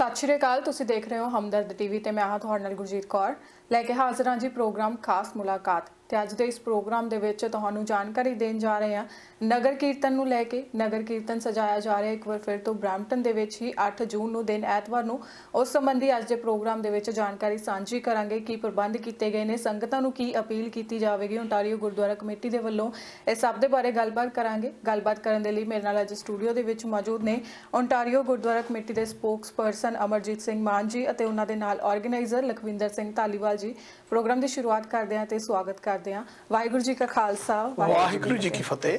ਸਤਿ ਸ਼੍ਰੀ ਅਕਾਲ, ਤੁਸੀਂ ਦੇਖ ਰਹੇ ਹੋ ਹਮਦਰਦ ਟੀਵੀ ਤੇ ਮੈਂ ਹਾਂ ਤੁਹਾਡੇ ਨਾਲ ਗੁਰਜੀਤ ਕੌਰ। ਲੈ ਕੇ ਹਾਜ਼ਰ ਹਾਂ ਜੀ ਪ੍ਰੋਗਰਾਮ ਖਾਸ ਮੁਲਾਕਾਤ ਤੇ ਅੱਜ ਦੇ ਇਸ ਪ੍ਰੋਗਰਾਮ ਦੇ ਵਿੱਚ ਤੁਹਾਨੂੰ ਜਾਣਕਾਰੀ ਦੇਣ ਜਾ ਰਹੇ ਹਾਂ। ਨਗਰ ਕੀਰਤਨ ਨੂੰ ਲੈ ਕੇ ਨਗਰ ਕੀਰਤਨ ਸਜਾਇਆ ਜਾ ਰਿਹਾ ਇੱਕ ਵਾਰ ਫਿਰ ਤੋਂ ਬ੍ਰੈਂਪਟਨ ਦੇ ਵਿੱਚ ਹੀ 8 ਜੂਨ ਨੂੰ ਦਿਨ ਐਤਵਾਰ ਨੂੰ ਉਸ ਸੰਬੰਧੀ ਅੱਜ ਦੇ ਪ੍ਰੋਗਰਾਮ ਦੇ ਵਿੱਚ ਜਾਣਕਾਰੀ ਸਾਂਝੀ ਕਰਾਂਗੇ। ਕੀ ਪ੍ਰਬੰਧ ਕੀਤੇ ਗਏ ਨੇ, ਸੰਗਤਾਂ ਨੂੰ ਕੀ ਅਪੀਲ ਕੀਤੀ ਜਾਵੇਗੀ ਓਨਟਾਰੀਓ ਗੁਰਦੁਆਰਾ ਕਮੇਟੀ ਦੇ ਵੱਲੋਂ ਇਹ ਸਭ ਦੇ ਬਾਰੇ ਗੱਲਬਾਤ ਕਰਾਂਗੇ। ਗੱਲਬਾਤ ਕਰਨ ਦੇ ਲਈ ਮੇਰੇ ਨਾਲ ਅੱਜ ਸਟੂਡੀਓ ਦੇ ਵਿੱਚ ਮੌਜੂਦ ਨੇ ਓਨਟਾਰੀਓ ਗੁਰਦੁਆਰਾ ਕਮੇਟੀ ਦੇ ਸਪੋਕਸਪਰਸਨ ਅਮਰਜੀਤ ਸਿੰਘ ਮਾਨ ਜੀ ਅਤੇ ਉਹਨਾਂ ਦੇ ਨਾਲ ਆਰਗੇਨਾਈਜ਼ਰ ਲਖਵਿੰਦਰ ਸਿੰਘ ਧਾਲੀਵਾਲ ਜੀ। ਪ੍ਰੋਗਰਾਮ ਦੀ ਸ਼ੁਰੂਆਤ ਕਰਦੇ ਹਾਂ ਤੇ ਸਵਾਗਤ ਕਰਦੇ ਹਾਂ। ਵਾਹਿਗੁਰੂ ਜੀ ਕਾ ਖਾਲਸਾ ਵਾਹਿਗੁਰੂ ਜੀ ਕੀ ਫਤਿਹ।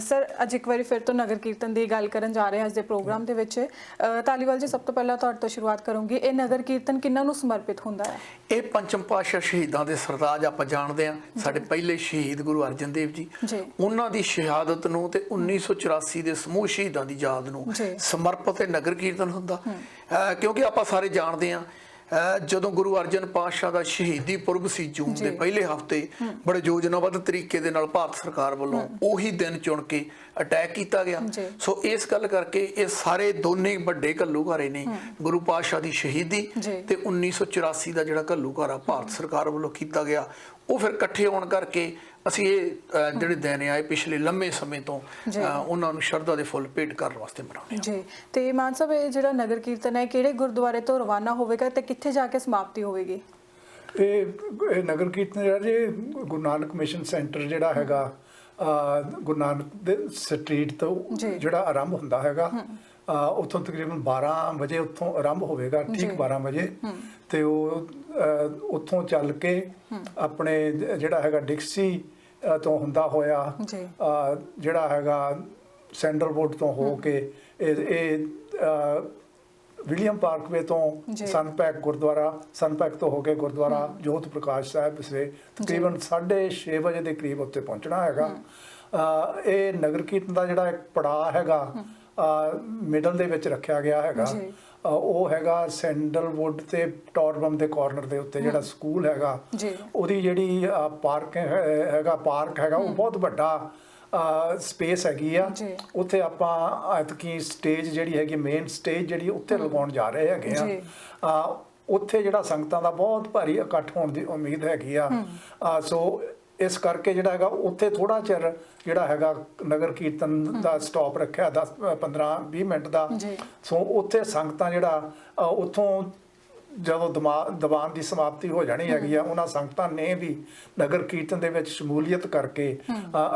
ਸਰ ਅੱਜ ਇੱਕ ਵਾਰੀ ਫਿਰ ਤੋਂ ਨਗਰ ਕੀਰਤਨ ਦੀ ਗੱਲ ਕਰਨ ਜਾ ਰਹੇ ਹਾਂ ਅੱਜ ਦੇ ਪ੍ਰੋਗਰਾਮ ਦੇ ਵਿੱਚ। ਅ, ਧਾਲੀਵਾਲ ਜੀ ਸਭ ਤੋਂ ਪਹਿਲਾਂ ਤੁਹਾਡੇ ਤੋਂ ਸ਼ੁਰੂਆਤ ਕਰੂੰਗੀ। ਇਹ ਨਗਰ ਕੀਰਤਨ ਕਿੰਨਾਂ ਨੂੰ ਸਮਰਪਿਤ ਹੁੰਦਾ ਹੈ? ਇਹ ਪੰਚਮ ਪਾਤਸ਼ਾਹ ਸ਼ਹੀਦਾਂ ਦੇ ਸਰਤਾਜ ਆਪਾਂ ਜਾਣਦੇ ਆ ਸਾਡੇ ਪਹਿਲੇ ਸ਼ਹੀਦ ਗੁਰੂ ਅਰਜਨ ਦੇਵ ਜੀ। ਜੀ। ਉਹਨਾਂ ਦੀ ਸ਼ਹਾਦਤ ਨੂੰ ਤੇ 1984 ਦੇ ਸਮੂਹ ਸ਼ਹੀਦਾਂ ਦੀ ਯਾਦ ਨੂੰ ਜੀ। ਸਮਰਪਿਤ ਇਹ ਨਗਰ ਕੀਰਤਨ ਹੁੰਦਾ। ਅਹ ਕਿਉਂਕਿ ਆਪਾਂ ਸਾਰੇ ਜਾਣਦੇ ਆ ਜਦੋਂ ਗੁਰੂ ਅਰਜਨ ਪਾਤਸ਼ਾਹ ਦਾ ਸ਼ਹੀਦੀ ਪੁਰਬ ਸੀ ਜੂਨ ਦੇ ਪਹਿਲੇ ਹਫ਼ਤੇ ਬੜੇ ਯੋਜਨਾਬੱਧ ਤਰੀਕੇ ਦੇ ਨਾਲ ਭਾਰਤ ਸਰਕਾਰ ਵੱਲੋਂ ਉਹੀ ਦਿਨ ਚੁਣ ਕੇ ਅਟੈਕ ਕੀਤਾ ਗਿਆ। ਸੋ ਇਸ ਗੱਲ ਕਰਕੇ ਇਹ ਸਾਰੇ ਦੋਨੇ ਵੱਡੇ ਘੱਲੂਘਾਰੇ ਨੇ ਗੁਰੂ ਪਾਤਸ਼ਾਹ ਦੀ ਸ਼ਹੀਦੀ। ਤੇ 1984 ਦਾ ਜਿਹੜਾ ਘੱਲੂਘਾਰਾ ਭਾਰਤ ਸਰਕਾਰ ਵੱਲੋਂ ਕੀਤਾ ਗਿਆ ਉਹ ਫਿਰ ਇਕੱਠੇ ਹੋਣ ਕਰਕੇ ਅਸੀਂ ਇਹ ਜਿਹੜੇ ਦਿਨ ਆਏ ਪਿਛਲੇ ਲੰਮੇ ਸਮੇਂ ਤੋਂ ਉਹਨਾਂ ਨੂੰ ਸ਼ਰਧਾ ਦੇ ਫੁੱਲ ਭੇਟ ਕਰਨ ਵਾਸਤੇ ਮਨਾਉਂਦੇ ਜੀ। ਤੇ ਮਾਨ ਸਾਹਿਬ ਇਹ ਜਿਹੜਾ ਨਗਰ ਕੀਰਤਨ ਹੈ ਕਿਹੜੇ ਗੁਰਦੁਆਰੇ ਤੋਂ ਰਵਾਨਾ ਹੋਵੇਗਾ ਤੇ ਕਿੱਥੇ ਜਾ ਕੇ ਸਮਾਪਤੀ ਹੋਵੇਗੀ? ਇਹ ਇਹ ਨਗਰ ਕੀਰਤਨ ਜਿਹੜਾ ਜੀ ਗੁਰੂ ਨਾਨਕ ਮਿਸ਼ਨ ਸੈਂਟਰ ਜਿਹੜਾ ਹੈਗਾ ਗੁਰੂ ਨਾਨਕ ਦੇ ਸਟਰੀਟ ਤੋਂ। ਜਿਹੜਾ ਆਰੰਭ ਹੁੰਦਾ ਹੈਗਾ ਉੱਥੋਂ ਤਕਰੀਬਨ 12 ਵਜੇ ਉੱਥੋਂ ਆਰੰਭ ਹੋਵੇਗਾ ਠੀਕ ਜੀ। 12 ਵਜੇ ਤੇ ਉਹ ਉੱਥੋਂ ਚੱਲ ਕੇ ਆਪਣੇ ਜਿਹੜਾ ਹੈਗਾ ਡਿਕਸੀ ਤੋਂ ਹੁੰਦਾ ਹੋਇਆ ਜੀ। ਜਿਹੜਾ ਹੈਗਾ ਬੋਰਡ ਤੋਂ ਹੋ ਕੇ ਇਹ ਇਹ ਵਿਲੀਅਮ ਪਾਰਕਵੇ ਤੋਂ। ਸਨਪੈਕ ਗੁਰਦੁਆਰਾ ਸਨਪੈਕ ਤੋਂ ਹੋ ਕੇ ਗੁਰਦੁਆਰਾ ਜੋਤ ਪ੍ਰਕਾਸ਼ ਸਾਹਿਬ ਸੇ ਤਕਰੀਬਨ 6:30 ਵਜੇ ਦੇ ਕਰੀਬ ਉੱਤੇ ਪਹੁੰਚਣਾ ਹੈਗਾ। ਇਹ ਨਗਰ ਕੀਰਤਨ ਦਾ ਜਿਹੜਾ ਇੱਕ ਪੜਾਅ ਹੈਗਾ ਮਿਡਲ ਦੇ ਵਿੱਚ ਰੱਖਿਆ ਗਿਆ ਹੈਗਾ। ਉਹ ਹੈਗਾ ਸੈਂਡਲਵੁੱਡ ਤੇ ਟੌਰਬਮ ਦੇ ਕਾਰਨਰ ਦੇ ਉੱਤੇ ਜਿਹੜਾ ਸਕੂਲ ਹੈਗਾ। ਜੀ। ਉਹਦੀ ਜਿਹੜੀ ਪਾਰਕ ਹੈਗਾ ਪਾਰਕ ਹੈਗਾ ਉਹ ਬਹੁਤ ਵੱਡਾ ਸਪੇਸ ਹੈਗੀ ਆ। ਉੱਥੇ ਆਪਾਂ ਐਤਕੀ ਸਟੇਜ ਜਿਹੜੀ ਹੈਗੀ ਮੇਨ ਸਟੇਜ ਜਿਹੜੀ ਉੱਥੇ ਲਗਾਉਣ ਜਾ ਰਹੇ ਹੈਗੇ। ਆ। ਉੱਥੇ ਜਿਹੜਾ ਸੰਗਤਾਂ ਦਾ ਬਹੁਤ ਭਾਰੀ ਇਕੱਠ ਹੋਣ ਦੀ ਉਮੀਦ ਹੈਗੀ ਆ, ਸੋ ਇਸ ਕਰਕੇ ਜਿਹੜਾ ਹੈਗਾ ਉੱਥੇ ਥੋੜਾ ਚਿਰ ਜਿਹੜਾ ਹੈਗਾ ਨਗਰ ਕੀਰਤਨ ਦਾ ਸਟਾਪ ਰੱਖਿਆ 10 15 20 ਮਿੰਟ ਦਾ। ਸੋ ਉੱਥੇ ਸੰਗਤਾਂ ਜਿਹੜਾ ਉੱਥੋਂ ਜਦੋਂ ਦਮਾ- ਦੀਵਾਨ ਦੀ ਸਮਾਪਤੀ ਹੋ ਜਾਣੀ ਹੈਗੀ ਆ ਉਹਨਾਂ ਸੰਗਤਾਂ ਨੇ ਵੀ ਨਗਰ ਕੀਰਤਨ ਦੇ ਵਿੱਚ ਸ਼ਮੂਲੀਅਤ ਕਰਕੇ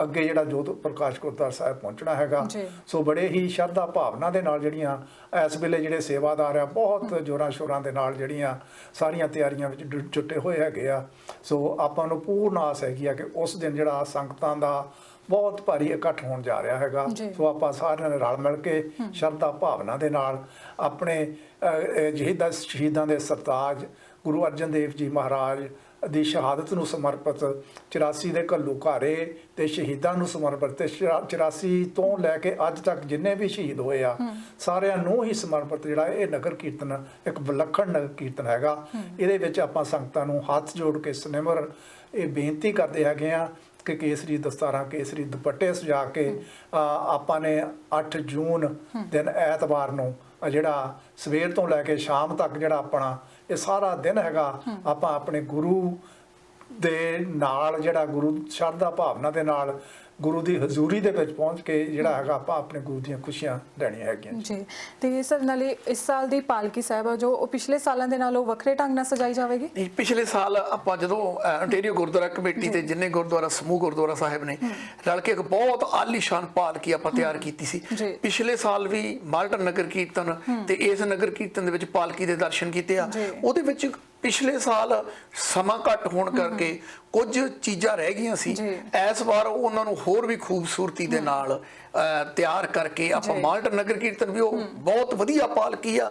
ਅੱਗੇ ਜਿਹੜਾ ਜੋਤ ਪ੍ਰਕਾਸ਼ ਗੁਰਦੁਆਰਾ ਸਾਹਿਬ ਪਹੁੰਚਣਾ ਹੈਗਾ। ਸੋ ਬੜੇ ਹੀ ਸ਼ਰਧਾ ਭਾਵਨਾ ਦੇ ਨਾਲ ਜਿਹੜੀਆਂ ਇਸ ਵੇਲੇ ਜਿਹੜੇ ਸੇਵਾਦਾਰ ਆ ਬਹੁਤ ਜੋਰਾਂ ਸ਼ੋਰਾਂ ਦੇ ਨਾਲ ਜਿਹੜੀਆਂ ਸਾਰੀਆਂ ਤਿਆਰੀਆਂ ਵਿੱਚ ਜੁਟੇ ਹੋਏ ਹੈਗੇ ਆ। ਸੋ ਆਪਾਂ ਨੂੰ ਪੂਰਨ ਆਸ ਹੈਗੀ ਆ ਕਿ ਉਸ ਦਿਨ ਜਿਹੜਾ ਸੰਗਤਾਂ ਦਾ ਬਹੁਤ ਭਾਰੀ ਇਕੱਠ ਹੋਣ ਜਾ ਰਿਹਾ ਹੈਗਾ। ਸੋ ਆਪਾਂ ਸਾਰਿਆਂ ਨੇ ਰਲ ਮਿਲ ਕੇ ਸ਼ਰਧਾ ਭਾਵਨਾ ਦੇ ਨਾਲ ਆਪਣੇ ਜਿਹਦਾ ਸ਼ਹੀਦਾਂ ਦੇ ਸਰਤਾਜ ਗੁਰੂ ਅਰਜਨ ਦੇਵ ਜੀ ਮਹਾਰਾਜ ਦੀ ਸ਼ਹਾਦਤ ਨੂੰ ਸਮਰਪਿਤ 84 ਦੇ ਘੱਲੂ ਘਾਰੇ ਤੇ ਸ਼ਹੀਦਾਂ ਨੂੰ ਸਮਰਪਿਤ ਤੇ 84 ਤੋਂ ਲੈ ਕੇ ਅੱਜ ਤੱਕ ਜਿੰਨੇ ਵੀ ਸ਼ਹੀਦ ਹੋਏ ਆ ਸਾਰਿਆਂ ਨੂੰ ਹੀ ਸਮਰਪਿਤ ਜਿਹੜਾ ਇਹ ਨਗਰ ਕੀਰਤਨ ਇੱਕ ਵਿਲੱਖਣ ਨਗਰ ਕੀਰਤਨ ਹੈਗਾ। ਇਹਦੇ ਵਿੱਚ ਆਪਾਂ ਸੰਗਤਾਂ ਨੂੰ ਹੱਥ ਜੋੜ ਕੇ ਸਨਿਮਰ ਇਹ ਬੇਨਤੀ ਕਰਦੇ ਹੈਗੇ ਆ ਕਿ ਕੇਸਰੀ ਦਸਤਾਰਾਂ ਕੇਸਰੀ ਦੁਪੱਟੇ ਸਜਾ ਕੇ ਆਪਾਂ ਨੇ 8 ਜੂਨ ਦਿਨ ਐਤਵਾਰ ਨੂੰ ਜਿਹੜਾ ਸਵੇਰ ਤੋਂ ਲੈ ਕੇ ਸ਼ਾਮ ਤੱਕ ਜਿਹੜਾ ਆਪਣਾ ਇਹ ਸਾਰਾ ਦਿਨ ਹੈਗਾ ਆਪਾਂ ਆਪਣੇ ਗੁਰੂ ਦੇ ਨਾਲ ਜਿਹੜਾ ਗੁਰੂ ਸ਼ਰਧਾ ਭਾਵਨਾ ਦੇ ਨਾਲ ਗੁਰੂ ਦੀ ਹਜ਼ੂਰੀ ਦੇ ਵਿੱਚ ਪਹੁੰਚ ਕੇ ਜਿਹੜਾ ਹੈਗਾ ਆਪਾਂ ਆਪਣੇ ਗੁਰੂ ਦੀਆਂ ਖੁਸ਼ੀਆਂ ਲੈਣੀਆਂ ਹੈਗੀਆਂ ਜੀ। ਤੇ ਸਰ ਨਾਲੇ ਇਸ ਸਾਲ ਦੀ ਪਾਲਕੀ ਸਾਹਿਬ ਆ ਜੋ ਉਹ ਪਿਛਲੇ ਸਾਲਾਂ ਦੇ ਨਾਲੋਂ ਵੱਖਰੇ ਢੰਗ ਨਾਲ ਸਜਾਈ ਜਾਵੇਗੀ? ਨਹੀਂ ਪਿਛਲੇ ਸਾਲ ਆਪਾਂ ਜਦੋਂ ontario ਗੁਰਦੁਆਰਾ ਕਮੇਟੀ ਤੇ ਜਿੰਨੇ ਗੁਰਦੁਆਰਾ ਸਮੂਹ ਗੁਰਦੁਆਰਾ ਸਾਹਿਬ ਨੇ ਰਲ ਕੇ ਇੱਕ ਬਹੁਤ ਆਲੀਸ਼ਾਨ ਪਾਲਕੀ ਆਪਾਂ ਤਿਆਰ ਕੀਤੀ ਸੀ। ਜੀ। ਪਿਛਲੇ ਸਾਲ ਵੀ ਮਾਲਟਨ ਨਗਰ ਕੀਰਤਨ ਤੇ ਇਸ ਨਗਰ ਕੀਰਤਨ ਦੇ ਵਿੱਚ ਪਾਲਕੀ ਦੇ ਦਰਸ਼ਨ ਕੀਤੇ ਆ। ਉਹਦੇ ਵਿੱਚ ਪਿਛਲੇ ਸਾਲ ਸਮਾਂ ਘੱਟ ਹੋਣ ਕਰਕੇ ਕੁਝ ਚੀਜ਼ਾਂ ਰਹਿ ਗਈਆਂ ਸੀ। ਇਸ ਵਾਰ ਉਹਨਾਂ ਨੂੰ ਹੋਰ ਵੀ ਖੂਬਸੂਰਤੀ ਦੇ ਨਾਲ ਤਿਆਰ ਕਰਕੇ ਆਪਾਂ ਜੀ। ਮਾਲਟਨ ਨਗਰ ਕੀਰਤਨ ਵੀ ਉਹ ਬਹੁਤ ਵਧੀਆ ਪਾਲਕੀ ਆ।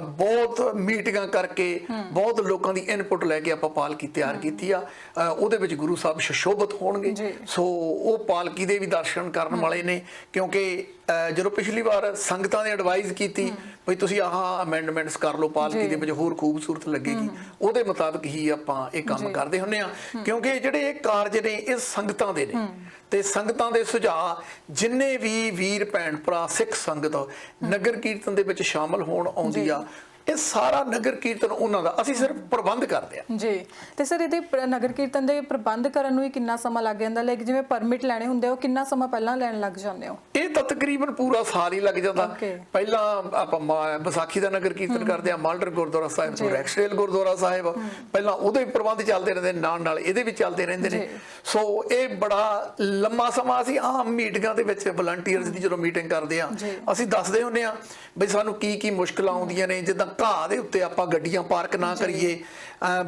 ਬਹੁਤ ਮੀਟਿੰਗਾਂ ਕਰਕੇ ਬਹੁਤ ਲੋਕਾਂ ਦੀ ਇਨਪੁਟ ਲੈ ਕੇ ਆਪਾਂ ਪਾਲਕੀ ਤਿਆਰ ਕੀਤੀ ਆ। ਉਹਦੇ ਵਿੱਚ ਗੁਰੂ ਸਾਹਿਬ ਸ਼ਸ਼ੋਭਤ ਹੋਣਗੇ। ਸੋ ਉਹ ਪਾਲਕੀ ਦੇ ਵੀ ਦਰਸ਼ਨ ਕਰਨ ਵਾਲੇ ਨੇ ਕਿਉਂਕਿ ਜਦੋਂ ਪਿਛਲੀ ਵਾਰ ਸੰਗਤਾਂ ਨੇ ਐਡਵਾਈਸ ਕੀਤੀ ਵੀ ਤੁਸੀਂ ਆਹ ਅਮੈਂਡਮੈਂਟਸ ਕਰ ਲਓ ਪਾਲਕੀ ਦੇ ਵਿੱਚ ਹੋਰ ਖੂਬਸੂਰਤ ਲੱਗੇਗੀ। ਉਹਦੇ ਮੁਤਾਬਕ ਹੀ ਆਪਾਂ ਇਹ ਕੰਮ ਕਰਦੇ ਹੁੰਨੇ ਆ ਕਿਉਂਕਿ ਜਿਹੜੇ ਇਹ ਕਾਰਜ ਨੇ ਇਹ ਸੰਗਤਾਂ ਦੇ ਨੇ। ਤੇ ਸੰਗਤਾਂ ਦੇ ਸੁਝਾਅ ਜਿੰਨੇ ਵੀ ਵੀਰ ਭੈਣ ਭਰਾ ਸਿੱਖ ਸੰਗਤ ਨਗਰ ਕੀਰਤਨ ਦੇ ਵਿੱਚ ਸ਼ਾਮਲ ਹੋਣ ਆਉਂਦੀ ਆ ਇਹ ਸਾਰਾ ਨਗਰ ਕੀਰਤਨ ਉਹਨਾਂ ਦਾ ਅਸੀਂ ਸਿਰਫ ਪ੍ਰਬੰਧ ਕਰਦੇ ਆ ਜੀ। ਤੇ ਸਰ ਇਹਦੇ ਨਗਰ ਕੀਰਤਨ ਦੇ ਪ੍ਰਬੰਧ ਕਰਨ ਨੂੰ ਹੀ ਕਿੰਨਾ ਸਮਾਂ ਲੱਗ ਜਾਂਦਾ? ਲਾਈਕ ਜਿਵੇਂ ਪਰਮਿਟ ਲੈਣੇ ਹੁੰਦੇ ਆ, ਉਹ ਕਿੰਨਾ ਸਮਾਂ ਪਹਿਲਾਂ ਲੈਣ ਲੱਗ ਜਾਂਦੇ ਹੋ? ਇਹ ਤਾਂ ਤਕਰੀਬਨ ਪੂਰਾ ਸਾਲ ਹੀ ਲੱਗ ਜਾਂਦਾ। Okay. ਪਹਿਲਾਂ ਆਪਾਂ ਮਾ- ਵਿਸਾਖੀ ਦਾ ਨਗਰ ਕੀਰਤਨ ਕਰਦੇ ਆ ਮਾਲਡਰ ਗੁਰਦੁਆਰਾ ਸਾਹਿਬ ਤੋਂ ਰੈਕਸਟੇਲ ਗੁਰਦੁਆਰਾ ਸਾਹਿਬ। ਪਹਿਲਾਂ ਉਹਦੇ ਵੀ ਪ੍ਰਬੰਧ ਚੱਲਦੇ ਰਹਿੰਦੇ ਨੇ, ਨਾਲ ਨਾਲ ਇਹਦੇ ਵੀ ਚੱਲਦੇ ਰਹਿੰਦੇ ਨੇ। ਸੋ ਇਹ ਬੜਾ ਲੰਮਾ ਸਮਾਂ ਅਸੀਂ ਆਮ ਮੀਟਿੰਗਾਂ ਦੇ ਵਿੱਚ ਵਲੰਟੀਅਰਸ ਦੀ ਜਦੋਂ ਮੀਟਿੰਗ ਕਰਦੇ ਆ ਜੀ। ਅਸੀਂ ਦੱਸਦੇ ਹੁੰਨੇ ਆ ਬਈ ਸਾਨੂੰ ਕੀ ਕੀ ਮੁਸ਼ਕਲਾਂ ਆਉਂਦੀਆਂ ਨੇ ਜਿੱਦਾਂ ਘਾਹ ਦੇ ਉੱਤੇ ਆਪਾਂ ਗੱਡੀਆਂ ਪਾਰਕ ਨਾ ਕਰੀਏ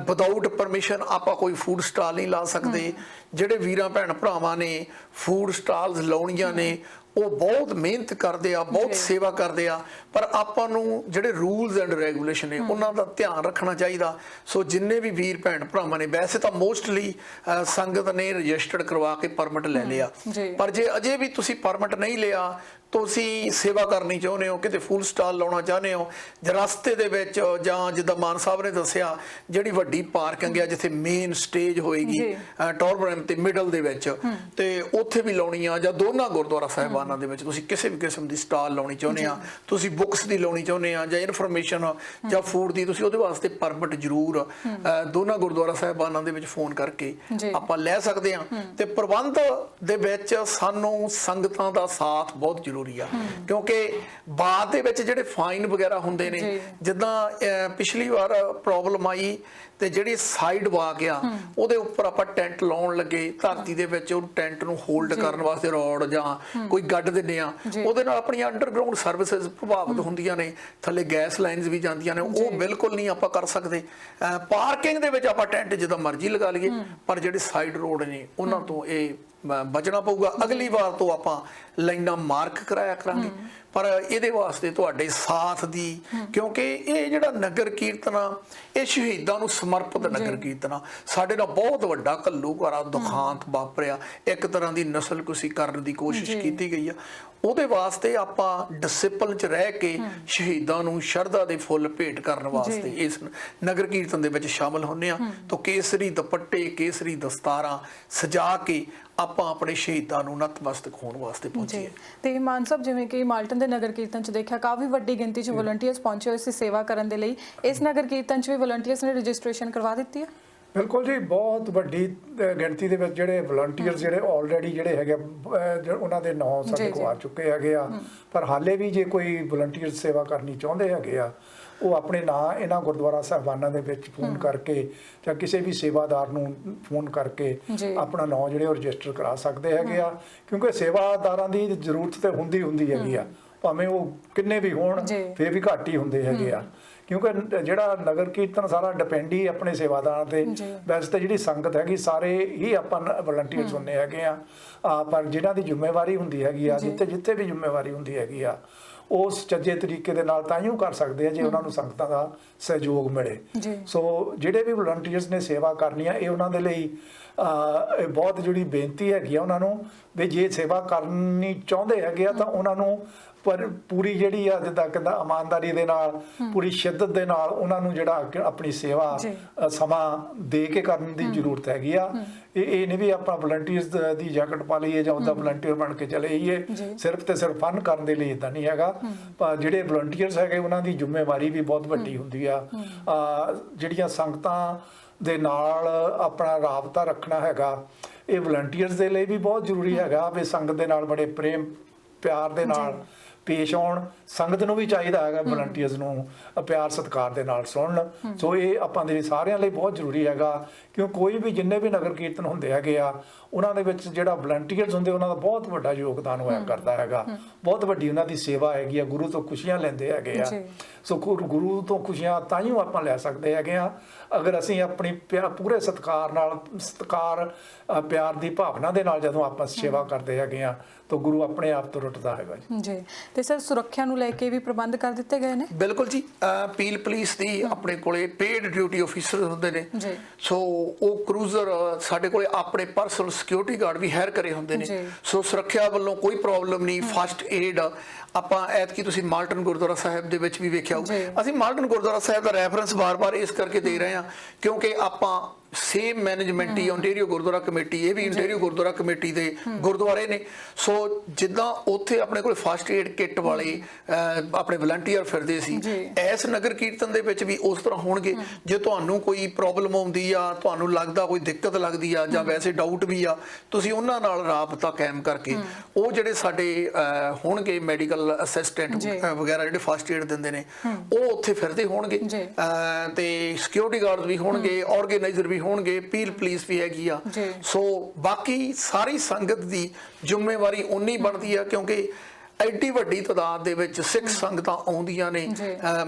ਵਿਦਆਊਟ ਪਰਮਿਸ਼ਨ ਆਪਾਂ ਕੋਈ ਫੂਡ ਸਟਾਲ ਨਹੀਂ ਲਾ ਸਕਦੇ। ਜਿਹੜੇ ਵੀਰਾਂ ਭੈਣ ਭਰਾਵਾਂ ਨੇ ਫੂਡ ਸਟਾਲਸ ਲਾਉਣੀਆਂ ਨੇ ਉਹ ਬਹੁਤ ਮਿਹਨਤ ਕਰਦੇ ਆ ਬਹੁਤ ਸੇਵਾ ਕਰਦੇ ਆ। ਪਰ ਆਪਾਂ ਨੂੰ ਜਿਹੜੇ ਰੂਲਸ ਐਂਡ ਰੈਗੂਲੇਸ਼ਨ ਨੇ ਉਹਨਾਂ ਦਾ ਧਿਆਨ ਰੱਖਣਾ ਚਾਹੀਦਾ। ਸੋ ਜਿੰਨੇ ਵੀ ਵੀਰ ਭੈਣ ਭਰਾਵਾਂ ਨੇ ਵੈਸੇ ਤਾਂ ਮੋਸਟਲੀ ਸੰਗਤ ਨੇ ਰਜਿਸਟਰਡ ਕਰਵਾ ਕੇ ਪਰਮਿਟ ਲੈ ਲਿਆ। ਪਰ ਜੇ ਅਜੇ ਵੀ ਤੁਸੀਂ ਪਰਮਿਟ ਨਹੀਂ ਲਿਆ ਤੁਸੀਂ ਸੇਵਾ ਕਰਨੀ ਚਾਹੁੰਦੇ ਹੋ ਕਿਤੇ ਫੂਲ ਸਟਾਲ ਲਾਉਣਾ ਚਾਹੁੰਦੇ ਹੋ ਜਾਂ ਰਸਤੇ ਦੇ ਵਿੱਚ ਜਾਂ ਜਿੱਦਾਂ ਮਾਨ ਸਾਹਿਬ ਨੇ ਦੱਸਿਆ ਜਿਹੜੀ ਵੱਡੀ ਪਾਰਕਿੰਗ ਹੈ ਜਿੱਥੇ ਮੇਨ ਸਟੇਜ ਹੋਏਗੀ। ਟੋਰਬਰਮ ਤੇ ਮਿਡਲ ਦੇ ਵਿੱਚ ਤੇ ਉੱਥੇ ਵੀ ਲਾਉਣੀ ਆ ਜਾਂ ਦੋਨਾਂ ਗੁਰਦੁਆਰਾ ਸਾਹਿਬਾਨਾਂ ਦੇ ਵਿੱਚ ਤੁਸੀਂ ਕਿਸੇ ਵੀ ਕਿਸਮ ਦੀ ਸਟਾਲ ਲਾਉਣੀ ਚਾਹੁੰਦੇ ਆ ਤੁਸੀਂ ਬੁੱਕਸ ਦੀ ਲਾਉਣੀ ਚਾਹੁੰਦੇ ਆ ਜਾਂ ਇਨਫੋਰਮੇਸ਼ਨ ਜਾਂ ਫੂਡ ਦੀ ਤੁਸੀਂ ਉਹਦੇ ਵਾਸਤੇ ਪਰਮਿਟ ਜ਼ਰੂਰ ਦੋਨਾਂ ਗੁਰਦੁਆਰਾ ਸਾਹਿਬਾਨਾਂ ਦੇ ਵਿੱਚ ਫੋਨ ਕਰਕੇ। ਆਪਾਂ ਲੈ ਸਕਦੇ ਆ। ਤੇ ਪ੍ਰਬੰਧ ਦੇ ਵਿੱਚ ਸਾਨੂੰ ਸੰਗਤਾਂ ਦਾ ਸਾਥ ਬਹੁਤ ਜ਼ਰੂਰੀ ਆ ਕਿਉਂਕਿ ਬਾਅਦ ਦੇ ਵਿੱਚ ਜਿਹੜੇ ਫਾਈਨ ਵਗੈਰਾ ਹੁੰਦੇ ਨੇ। ਜਿੱਦਾਂ ਪਿਛਲੀ ਵਾਰ ਪ੍ਰੋਬਲਮ ਆਈ ਤੇ ਜਿਹੜੀ ਸਾਈਡ ਵਾਕ ਆ ਉਹਦੇ ਉੱਪਰ ਆਪਾਂ ਟੈਂਟ ਲਾਉਣ ਲੱਗੇ ਧਰਤੀ ਦੇ ਵਿੱਚ ਉਹ ਟੈਂਟ ਨੂੰ ਹੋਲਡ ਕਰਨ ਵਾਸਤੇ ਰੋਡ ਜਾਂ ਕੋਈ ਗੱਡ ਦਿੰਦੇ ਆ। ਉਹਦੇ ਨਾਲ ਆਪਣੀਆਂ ਅੰਡਰਗਰਾਉਂਡ ਸਰਵਿਸਿਜ਼ ਪ੍ਰਭਾਵਿਤ ਹੁੰਦੀਆਂ ਨੇ ਥੱਲੇ ਗੈਸ ਲਾਈਨਸ ਵੀ ਜਾਂਦੀਆਂ ਨੇ ਉਹ ਬਿਲਕੁਲ ਨਹੀਂ ਆਪਾਂ ਕਰ ਸਕਦੇ। ਪਾਰਕਿੰਗ ਦੇ ਵਿੱਚ ਆਪਾਂ ਟੈਂਟ ਜਿੱਦਾਂ ਮਰਜ਼ੀ ਲਗਾ ਲਈਏ ਪਰ ਜਿਹੜੇ ਸਾਈਡ ਰੋਡ ਨੇ ਉਹਨਾਂ ਤੋਂ ਇਹ ਬਚਣਾ ਪਊਗਾ। ਅਗਲੀ ਵਾਰ ਤੋਂ ਆਪਾਂ ਲਾਈਨਾਂ ਮਾਰਕ ਕਰਾਇਆ ਕਰਾਂਗੇ। ਪਰ ਇਹਦੇ ਵਾਸਤੇ ਤੁਹਾਡੇ ਸਾਥ ਦੀ ਕਿਉਂਕਿ ਇਹ ਜਿਹੜਾ ਨਗਰ ਕੀਰਤਨ ਇਹ ਸ਼ਹੀਦਾਂ ਨੂੰ ਸਮਰਪਿਤ ਨਗਰ ਕੀਰਤਨ ਸਾਡੇ ਨਾਲ ਬਹੁਤ ਵੱਡਾ ਘੱਲੂਘਾਰਾ ਦੁਖਾਂਤ ਵਾਪਰਿਆ। ਇੱਕ ਤਰ੍ਹਾਂ ਦੀ ਨਸਲਕੁਸ਼ੀ ਕਰਨ ਦੀ ਕੋਸ਼ਿਸ਼। ਕੀਤੀ ਗਈ ਆ। ਉਹਦੇ ਵਾਸਤੇ ਆਪਾਂ ਡਿਸਪਲਿਨ ਚ ਰਹਿ ਕੇ ਸ਼ਹੀਦਾਂ ਨੂੰ ਸ਼ਰਧਾ ਦੇ ਫੁੱਲ ਭੇਟ ਕਰਨ ਵਾਸਤੇ ਇਸ ਨਗਰ ਕੀਰਤਨ ਦੇ ਵਿੱਚ ਸ਼ਾਮਲ ਹੁੰਨੇ ਆ। ਤਾਂ ਕੇਸਰੀ ਦੁਪੱਟੇ ਕੇਸਰੀ ਦਸਤਾਰਾਂ ਸਜਾ ਕੇ ਆਪਾਂ ਆਪਣੇ ਸ਼ਹੀਦਾਂ ਨੂੰ ਨਤਮਸਤਕ ਹੋਣ ਵਾਸਤੇ ਜੀ। ਪਹੁੰਚੀਏ ਤੇ ਮਾਨ ਸਾਹਿਬ ਜਿਵੇਂ ਕਿ ਮਾਲਟਨ ਦੇ ਨਗਰ ਕੀਰਤਨ ਚ ਦੇਖਿਆ ਕਾਫੀ ਵੱਡੀ ਗਿਣਤੀ ਚ ਵਲੰਟੀਅਰਸ ਪਹੁੰਚੇ ਹੋਏ ਸੀ ਸੇਵਾ ਕਰਨ ਦੇ ਲਈ। ਇਸ ਨਗਰ ਕੀਰਤਨ ਚ ਵੀ ਵਲੰਟੀਅਰਸ ਨੇ ਰਜਿਸਟ੍ਰੇਸ਼ਨ ਕਰਵਾ ਦਿੱਤੀ ਹੈ? ਬਿਲਕੁਲ ਜੀ ਬਹੁਤ ਵੱਡੀ ਗਿਣਤੀ ਦੇ ਵਿੱਚ ਜਿਹੜੇ ਵਲੰਟੀਅਰ ਜਿਹੜੇ ਆਲਰੇਡੀ ਜਿਹੜੇ ਹੈਗੇ ਉਹਨਾਂ ਦੇ ਨਾਂ ਜੀ, ਸਾਡੇ। ਕੋਲ ਆ ਚੁੱਕੇ ਹੈਗੇ ਆ। ਪਰ ਹਾਲੇ ਵੀ ਜੇ ਕੋਈ ਵਲੰਟੀਅਰ ਸੇਵਾ ਕਰਨੀ ਚਾਹੁੰਦੇ ਹੈਗੇ ਆ ਉਹ ਆਪਣੇ ਨਾਂ ਇਹਨਾਂ ਗੁਰਦੁਆਰਾ ਸਾਹਿਬਾਨਾਂ ਦੇ ਵਿੱਚ ਫੋਨ ਕਰਕੇ ਜਾਂ ਕਿਸੇ ਵੀ ਸੇਵਾਦਾਰ ਨੂੰ ਫੋਨ ਕਰਕੇ। ਆਪਣਾ ਨਾਂ ਜਿਹੜੇ ਰਜਿਸਟਰ ਕਰਾ ਸਕਦੇ ਹੈਗੇ ਆ। ਕਿਉਂਕਿ ਸੇਵਾਦਾਰਾਂ ਦੀ ਜ਼ਰੂਰਤ ਤੇ ਹੁੰਦੀ ਹੁੰਦੀ ਹੈਗੀ ਆ। ਭਾਵੇਂ ਉਹ ਕਿੰਨੇ ਵੀ ਹੋਣ। ਫੇਰ ਵੀ ਘੱਟ ਹੀ ਹੁੰਦੇ ਹੈਗੇ ਆ। ਕਿਉਂਕਿ ਜਿਹੜਾ ਨਗਰ ਕੀਰਤਨ ਸਾਰਾ ਡਿਪੈਂਡ ਹੀ ਆਪਣੇ ਸੇਵਾਦਾਰਾਂ ਤੇ। ਵੈਸੇ ਤਾਂ ਜਿਹੜੀ ਸੰਗਤ ਹੈਗੀ ਸਾਰੇ ਹੀ ਆਪਾਂ ਵਲੰਟੀਅਰਸ ਹੁੰਦੇ ਹੈਗੇ ਆ। ਆ, ਪਰ ਜਿਨ੍ਹਾਂ ਦੀ ਜ਼ਿੰਮੇਵਾਰੀ ਹੁੰਦੀ ਹੈਗੀ ਆ ਜਿੱਥੇ ਜਿੱਥੇ ਵੀ ਜ਼ਿੰਮੇਵਾਰੀ ਹੁੰਦੀ ਹੈਗੀ ਆ ਉਹ ਸੁਚੱਜੇ ਤਰੀਕੇ ਦੇ ਨਾਲ ਤਾਂ ਹੀ ਉਹ ਕਰ ਸਕਦੇ ਆ ਜੇ ਉਹਨਾਂ ਨੂੰ ਸੰਗਤਾਂ ਦਾ ਸਹਿਯੋਗ ਮਿਲੇ। ਸੋ ਜਿਹੜੇ ਵੀ ਵਲੰਟੀਅਰਸ ਨੇ ਸੇਵਾ ਕਰਨੀ ਆ ਇਹ ਉਹਨਾਂ ਦੇ ਲਈ ਆ, ਇਹ ਬਹੁਤ ਜਿਹੜੀ ਬੇਨਤੀ ਹੈਗੀ ਆ ਉਹਨਾਂ ਨੂੰ ਵੀ ਜੇ ਸੇਵਾ ਕਰਨੀ ਚਾਹੁੰਦੇ ਹੈਗੇ ਆ ਤਾਂ ਉਹਨਾਂ ਨੂੰ ਪਰ ਪੂਰੀ ਜਿਹੜੀ ਆ ਜਿੱਦਾਂ ਕਹਿੰਦਾ ਇਮਾਨਦਾਰੀ ਦੇ ਨਾਲ ਪੂਰੀ ਸ਼ਿੱਦਤ ਦੇ ਨਾਲ ਉਹਨਾਂ ਨੂੰ ਜਿਹੜਾ ਆਪਣੀ ਸੇਵਾ ਸਮਾਂ ਦੇ ਕੇ ਕਰਨ ਦੀ ਜ਼ਰੂਰਤ ਹੈਗੀ ਆ। ਇਹ ਇਹ ਨਹੀਂ ਵੀ ਆਪਾਂ ਵਲੰਟੀਅਰਸ ਦੀ ਜੈਕਟ ਪਾ ਲਈਏ ਜਾਂ ਉਹਦਾ ਵਲੰਟੀਅਰ ਬਣ ਕੇ ਚਲੇ ਜਾਈਏ। ਸਿਰਫ ਤੇ ਸਿਰਫ ਫਨ ਕਰਨ ਦੇ ਲਈ ਇਦਾਂ ਨਹੀਂ ਹੈਗਾ। ਪਰ ਜਿਹੜੇ ਵਲੰਟੀਅਰਸ ਹੈਗੇ ਉਹਨਾਂ ਦੀ ਜ਼ਿੰਮੇਵਾਰੀ ਵੀ ਬਹੁਤ ਵੱਡੀ ਹੁੰਦੀ ਆ, ਜਿਹੜੀਆਂ ਸੰਗਤਾਂ ਦੇ ਨਾਲ ਆਪਣਾ ਰਾਬਤਾ ਰੱਖਣਾ ਹੈਗਾ ਇਹ ਵਲੰਟੀਅਰਸ ਦੇ ਲਈ ਵੀ ਬਹੁਤ ਜ਼ਰੂਰੀ ਹੈਗਾ। ਵੀ ਸੰਗਤ ਦੇ ਨਾਲ ਬੜੇ ਪ੍ਰੇਮ ਪਿਆਰ ਦੇ ਨਾਲ ਪੇਸ਼ ਆਉਣ ਸੰਗਤ ਨੂੰ ਵੀ ਚਾਹੀਦਾ ਹੈਗਾ ਵਲੰਟੀਅਰਸ ਨੂੰ ਪਿਆਰ ਸਤਿਕਾਰ ਦੇ ਨਾਲ ਸੁਣਨ। ਸੋ ਇਹ ਆਪਾਂ ਦੇ ਸਾਰਿਆਂ ਲਈ ਬਹੁਤ ਜ਼ਰੂਰੀ ਹੈਗਾ ਕਿਉਂ ਕੋਈ ਵੀ ਜਿੰਨੇ ਵੀ ਨਗਰ ਕੀਰਤਨ ਹੁੰਦੇ ਹੈਗੇ ਆ ਉਹਨਾਂ ਦੇ ਵਿੱਚ ਜਿਹੜਾ ਵਲੰਟੀਅਰਸ ਹੁੰਦੇ ਉਹਨਾਂ ਦਾ ਬਹੁਤ ਵੱਡਾ ਯੋਗਦਾਨ ਹੋਇਆ ਕਰਦਾ ਹੈਗਾ। ਬਹੁਤ ਵੱਡੀ ਉਹਨਾਂ ਦੀ ਸੇਵਾ ਹੈਗੀ ਆ ਗੁਰੂ ਤੋਂ ਖੁਸ਼ੀਆਂ ਲੈਂਦੇ ਹੈਗੇ ਆ। ਸੋ ਗੁਰੂ ਗੁਰੂ ਤੋਂ ਖੁਸ਼ੀਆਂ ਤਾਂ ਹੀ ਆਪਾਂ ਲੈ ਸਕਦੇ ਹੈਗੇ ਆ। ਅਗਰ ਅਸੀਂ ਆਪਣੀ ਪੂਰੇ ਸਤਿਕਾਰ ਨਾਲ ਸਤਿਕਾਰ ਪਿਆਰ ਦੀ ਭਾਵਨਾ ਦੇ ਨਾਲ ਜਦੋਂ ਆਪਾਂ ਸੇਵਾ ਕਰਦੇ ਹੈਗੇ ਆ ਤਾਂ ਗੁਰੂ ਆਪਣੇ ਆਪ ਤੋਂ ਰੁੱਟਦਾ ਹੈਗਾ ਜੀ। ਜੀ। ਤੇ ਸਰ ਸੁਰੱਖਿਆ ਨੂੰ ਲੈ ਕੇ ਵੀ ਪ੍ਰਬੰਧ ਕਰ ਦਿੱਤੇ ਗਏ ਨੇ? ਬਿਲਕੁਲ ਜੀ। ਪੀਲ ਪੁਲਿਸ ਦੀ ਆਪਣੇ ਕੋਲੇ ਪੇਡ ਡਿਊਟੀ ਆਫੀਸਰ ਹੁੰਦੇ ਨੇ। ਜੀ। ਸੋ ਉਹ ਕਰੂਜ਼ਰ ਸਾਡੇ ਕੋਲੇ ਆਪਣੇ ਪਰਸਨਲ ਸਿਕਿਉਰਿਟੀ ਗਾਰਡ ਵੀ ਹਾਇਰ ਕਰੇ ਹੁੰਦੇ ਨੇ। ਸੋ ਸੁਰੱਖਿਆ ਵੱਲੋਂ ਕੋਈ ਪ੍ਰੋਬਲਮ ਨਹੀਂ ਫਸਟ ਏਡ ਆਪਾਂ ਐਤਕੀ ਤੁਸੀਂ ਮਾਲਟਨ ਗੁਰਦੁਆਰਾ ਸਾਹਿਬ ਦੇ ਵਿੱਚ ਵੀ ਵੇਖਿਆ। ਅਸੀਂ ਮਾਲਟਨ ਗੁਰਦੁਆਰਾ ਸਾਹਿਬ ਦਾ ਰੈਫਰੈਂਸ ਬਾਰ-ਬਾਰ ਇਸ ਕਰਕੇ ਦੇ ਰਹੇ ਹਾਂ ਕਿਉਂਕਿ ਆਪਾਂ ਸੇਮ ਮੈਨੇਜਮੈਂਟ ਹੀ ontario ਗੁਰਦੁਆਰਾ ਕਮੇਟੀ ਇਹ ਵੀ ontario ਗੁਰਦੁਆਰਾ ਕਮੇਟੀ ਦੇ ਗੁਰਦੁਆਰੇ ਨੇ। ਸੋ ਜਿੱਦਾਂ ਉੱਥੇ ਆਪਣੇ ਕੋਲ ਫਸਟ ਏਡ ਕਿੱਟ ਵਾਲੇ ਆਪਣੇ ਵਲੰਟੀਅਰ ਫਿਰਦੇ ਸੀ। ਇਸ ਨਗਰ ਕੀਰਤਨ ਦੇ ਵਿੱਚ ਵੀ ਉਸ ਤਰ੍ਹਾਂ ਹੋਣਗੇ। ਜੇ ਤੁਹਾਨੂੰ ਕੋਈ ਪ੍ਰੋਬਲਮ ਆਉਂਦੀ ਆ ਤੁਹਾਨੂੰ ਲੱਗਦਾ ਕੋਈ ਦਿੱਕਤ ਲੱਗਦੀ ਆ ਜਾਂ ਵੈਸੇ ਡਾਊਟ ਵੀ ਆ ਤੁਸੀਂ ਉਹਨਾਂ ਨਾਲ ਰਾਬਤਾ ਕਾਇਮ ਕਰਕੇ ਉਹ ਜਿਹੜੇ ਸਾਡੇ ਹੋਣਗੇ ਮੈਡੀਕਲ ਅਸਿਸਟੈਂਟ। ਵਗੈਰਾ ਜਿਹੜੇ ਫਸਟ ਏਡ ਦਿੰਦੇ ਨੇ ਉਹ ਉੱਥੇ ਫਿਰਦੇ ਹੋਣਗੇ। ਤੇ ਸਿਕਿਉਰਿਟੀ ਗਾਰਡ ਵੀ ਹੋਣਗੇ ਆਰਗੇਨਾਈਜ਼ਰ ਵੀ ਹੋਣਗੇ ਪੀਲ ਪੁਲਿਸ ਵੀ ਹੈਗੀ ਆ। ਸੋ ਬਾਕੀ ਸਾਰੀ ਸੰਗਤ ਦੀ ਜ਼ਿੰਮੇਵਾਰੀ ਉਨੀ ਬਣਦੀ ਆ ਕਿਉਂਕਿ ਐਡੀ ਵੱਡੀ ਤਾਦਾਦ ਦੇ ਵਿੱਚ ਸਿੱਖ ਸੰਗਤਾਂ ਆਉਂਦੀਆਂ ਨੇ